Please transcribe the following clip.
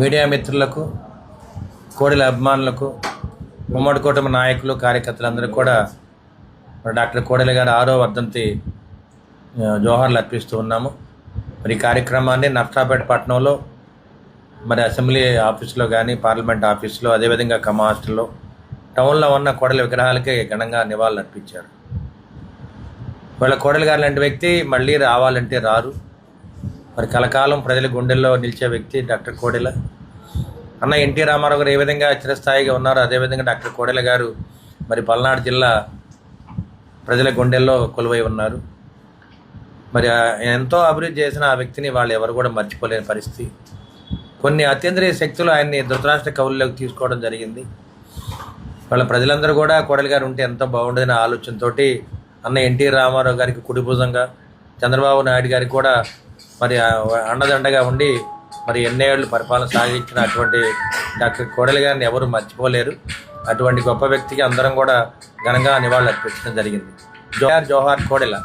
Media మిత్రులకు కోడెల అభిమానులకు ఉమ్మడి కూటమి నాయకులు కార్యకర్తలందరూ కూడా మరి డాక్టర్ కోడెల గారి ఆరో వర్ధంతి జోహార్లు అర్పిస్తూ ఉన్నాము. మరి ఈ కార్యక్రమాన్ని నర్సాపేట పట్టణంలో మరి అసెంబ్లీ ఆఫీసులో కానీ పార్లమెంట్ ఆఫీసులో అదేవిధంగా కమా హాస్టల్లో టౌన్లో ఉన్న కోడల విగ్రహాలకే ఘనంగా నివాళులు అర్పించారు వాళ్ళ కోడలి గారు లాంటి వ్యక్తి మళ్ళీ రావాలంటే రారు. మరి కలకాలం ప్రజల గుండెల్లో నిలిచే వ్యక్తి డాక్టర్ కోడెల. అన్న ఎన్టీ రామారావు గారు ఏ విధంగా చిరస్థాయిగా ఉన్నారో అదేవిధంగా డాక్టర్ కోడెల గారు మరి పల్నాడు జిల్లా ప్రజల గుండెల్లో కొలువై ఉన్నారు. మరి ఎంతో అభివృద్ధి చేసిన ఆ వ్యక్తిని వాళ్ళు ఎవరు కూడా మర్చిపోలేని పరిస్థితి. కొన్ని అత్యంతరీయ శక్తులు ఆయన్ని ధృతరాష్ట్ర కవుల్లోకి తీసుకోవడం జరిగింది. వాళ్ళ ప్రజలందరూ కూడా కోడలి గారు ఉంటే ఎంతో బాగుండదనే ఆలోచనతోటి అన్న ఎన్టీ రామారావు గారికి కుడిభుజంగా చంద్రబాబు నాయుడు గారికి కూడా మరి అండదండగా ఉండి మరి ఎన్నేళ్ళు పరిపాలన సాగించిన అటువంటి డాక్టర్ కోడలి గారిని ఎవరు మర్చిపోలేరు. అటువంటి గొప్ప వ్యక్తికి అందరం కూడా ఘనంగా నివాళులు అర్పించడం జరిగింది. జోహార్ జోహార్ కోడెల.